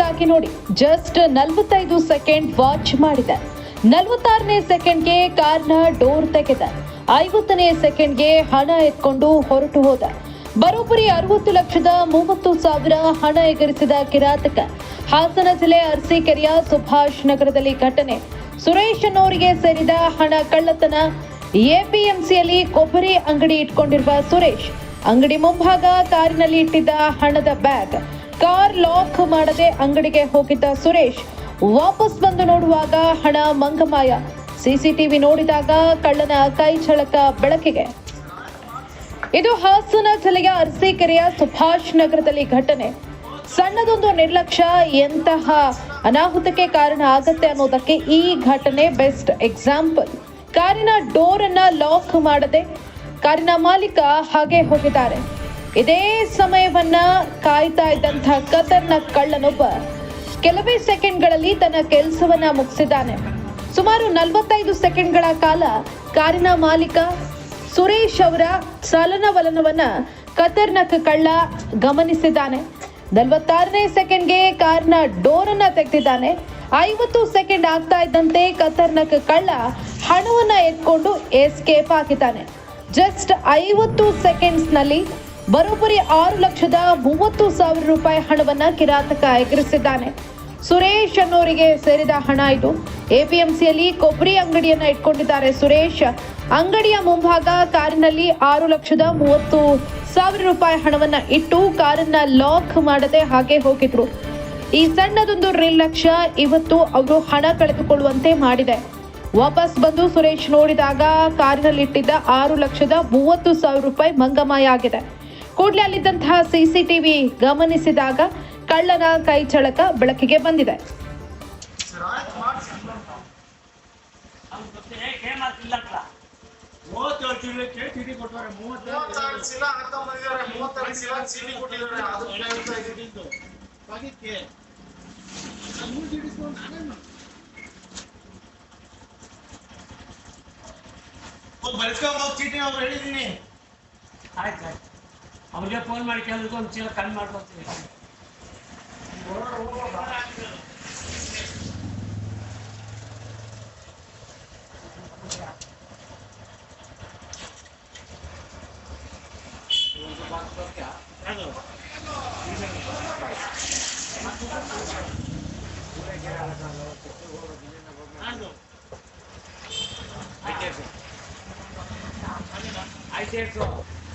ಆಗಿ ನೋಡಿ. ಜಸ್ಟ್ ನಲವತ್ತೈದು ಸೆಕೆಂಡ್ ವಾಚ್ ಮಾಡಿದ. ನಲವತ್ತಾರನೇ ಸೆಕೆಂಡ್ಗೆ ಕಾರ್ನ ಡೋರ್ ತೆಗೆದ. ಐವತ್ತನೇ ಸೆಕೆಂಡ್ಗೆ ಹಣ ಎತ್ಕೊಂಡು ಹೊರಟು ಹೋದ. ಬರೋಬ್ಬರಿ ಅರವತ್ತು ಲಕ್ಷದ ಮೂವತ್ತು ಸಾವಿರ ಹಣ ಎಗರಿಸಿದ ಕಿರಾತಕ. ಹಾಸನ ಜಿಲ್ಲೆ ಅರಸೀಕೆರೆಯ ಸುಭಾಷ್ ನಗರದಲ್ಲಿ ಘಟನೆ. ಸುರೇಶ್ ಅನ್ನೋರಿಗೆ ಸೇರಿದ ಹಣ ಕಳ್ಳತನ. ಎಪಿಎಂಸಿಯಲ್ಲಿ ಕೊಬ್ಬರಿ ಅಂಗಡಿ ಇಟ್ಕೊಂಡಿರುವ ಸುರೇಶ್. ಅಂಗಡಿ ಮುಂಭಾಗ ಕಾರಿನಲ್ಲಿ ಇಟ್ಟಿದ್ದ ಹಣದ ಬ್ಯಾಗ್. ಕಾರ್ ಲಾಕ್ ಮಾಡದೆ ಅಂಗಡಿಗೆ ಹೋಗಿದ್ದ ಸುರೇಶ್ ವಾಪಸ್ ಬಂದು ನೋಡುವಾಗ ಹಣ ಮಂಗಮಾಯ. ಸಿಸಿಟಿವಿ ನೋಡಿದಾಗ ಕಳ್ಳನ ಕೈ ಚಳಕ ಬೆಳಕಿಗೆ. ಇದು ಹಾಸನ ಜಿಲ್ಲೆಯ ಅರಸೀಕೆರೆಯ ಸುಭಾಷ್ ನಗರದಲ್ಲಿ ಘಟನೆ. ಸಣ್ಣದೊಂದು ನಿರ್ಲಕ್ಷ್ಯ, ಎಂತಹ ಅನಾಹುತಕ್ಕೆ ಕಾರಣ ಆಗತ್ತೆ ಅನ್ನೋದಕ್ಕೆ ಈ ಘಟನೆ ಬೆಸ್ಟ್ ಎಕ್ಸಾಂಪಲ್. ಕಾರಿನ ಡೋರ್ ಅನ್ನ ಲಾಕ್ ಮಾಡದೆ ಕಾರಿನ ಮಾಲೀಕ ಹಾಗೆ ಹೋಗಿದ್ದಾರೆ. ಇದೇ ಸಮಯವನ್ನ ಕಾಯ್ತಾ ಇದ್ದಂತಹ ಕತರ್ನ ಕಳ್ಳನೊಬ್ಬ ಕೆಲವೇ ಸೆಕೆಂಡ್ಗಳಲ್ಲಿ ತನ್ನ ಕೆಲಸವನ್ನ ಮುಗಿಸಿದ್ದಾನೆ. ಸುಮಾರು ನಲವತ್ತೈದು ಸೆಕೆಂಡ್ಗಳ ಕಾಲ ಕಾರಿನ ಮಾಲೀಕ ಸುರೇಶ್ ಅವರ ಚಲನವಲನವನ್ನ ಕತರ್ನಕ್ ಕಳ್ಳ ಗಮನಿಸಿದ್ದಾನೆ. ನಲವತ್ತಾರನೇ ಸೆಕೆಂಡ್ಗೆ ಕಾರ್ನ ಡೋರ್ ಅನ್ನ ತೆಗೆದಿದ್ದಾನೆ. ಐವತ್ತು ಸೆಕೆಂಡ್ ಆಗ್ತಾ ಇದ್ದಂತೆ ಕತರ್ನಕ್ ಕಳ್ಳ ಹಣವನ್ನ ಎತ್ಕೊಂಡು ಎಸ್ಕೇಪ್ ಹಾಕಿದ್ದಾನೆ ಜಸ್ಟ್ ಐವತ್ತು ಸೆಕೆಂಡ್ಸ್ನಲ್ಲಿ ಬರೋಬ್ಬರಿ ಆರು ಲಕ್ಷದ ಮೂವತ್ತು ಸಾವಿರ ರೂಪಾಯಿ ಹಣವನ್ನ ಕಿರಾತಕ ಎಗರಿಸಿದ್ದಾನೆ ಸುರೇಶ್ ಅನ್ನೋರಿಗೆ ಸೇರಿದ ಹಣ ಇದು. ಎಪಿಎಂಸಿಯಲ್ಲಿ ಕೊಬ್ಬರಿ ಅಂಗಡಿಯನ್ನ ಇಟ್ಕೊಂಡಿದ್ದಾರೆ ಸುರೇಶ್. ಅಂಗಡಿಯ ಮುಂಭಾಗ ಕಾರಿನಲ್ಲಿ ಆರು ಲಕ್ಷದ ಮೂವತ್ತು ಸಾವಿರ ರೂಪಾಯಿ ಹಣವನ್ನ ಇಟ್ಟು ಕಾರನ್ನ ಲಾಕ್ ಮಾಡದೆ ಹಾಗೆ ಹೋಗಿದ್ರು. ಈ ಸಣ್ಣದೊಂದು ನಿರ್ಲಕ್ಷ್ಯ ಇವತ್ತು ಅವರು ಹಣ ಕಳೆದುಕೊಳ್ಳುವಂತೆ ಮಾಡಿದೆ. ವಾಪಸ್ ಬಂದು ಸುರೇಶ್ ನೋಡಿದಾಗ ಕಾರಿನಲ್ಲಿಟ್ಟಿದ್ದ ಆರು ಲಕ್ಷದ ಮೂವತ್ತು ಸಾವಿರ ರೂಪಾಯಿ ಮಂಗಮಾಯ ಆಗಿದೆ. ಕೂಡಲೇ ಅಲ್ಲಿದ್ದಂತಹ ಸಿಸಿಟಿವಿ ಗಮನಿಸಿದಾಗ ಕಳ್ಳನ ಕೈ ಚಳಕ ಬೆಳಕಿಗೆ ಬಂದಿದೆ ಮೂವತ್ತೇಳು ಚೀಲಕ್ಕೆ ಚೀಟಿ ಕೊಟ್ಟವ್ರೆ ಮೂವತ್ತೇಳು ಮೂವತ್ತಾರು ಚೀಲ ಹಾಕ್ತಾ ಬಂದಿದ್ದಾರೆ ಮೂವತ್ತಾರು ಚೀಲ ಚೀಟಿ ಕೊಟ್ಟಿದ್ದಾರೆ ಅದು ಹೇಳ್ತಾ ಇದ್ದೀನಿ ಚೀಟಿದ್ದು. ಪಾಕಿಟ್ಗೆ ಆ ಮೂರು ಚೀಟಿ ಇಸ್ಕೊಂಡು ನಾನೇನು ಹೋಗಿ ಬರ್ಸ್ಕೊಂಬೋಗಿ ಚೀಟಿ ಅವ್ರು ಹೇಳಿದ್ದೀನಿ ಆಯ್ತು ಆಯ್ತು ಅವ್ರಿಗೆ ಫೋನ್ ಮಾಡಿ ಕೇಳಿದ್ರು ಒಂದು ಚೀಲ ಕಮ್ಮಿ ಮಾಡ್ಕೊಡ್ತೀವಿ ಅದು ಅದು ಆಯ್ತು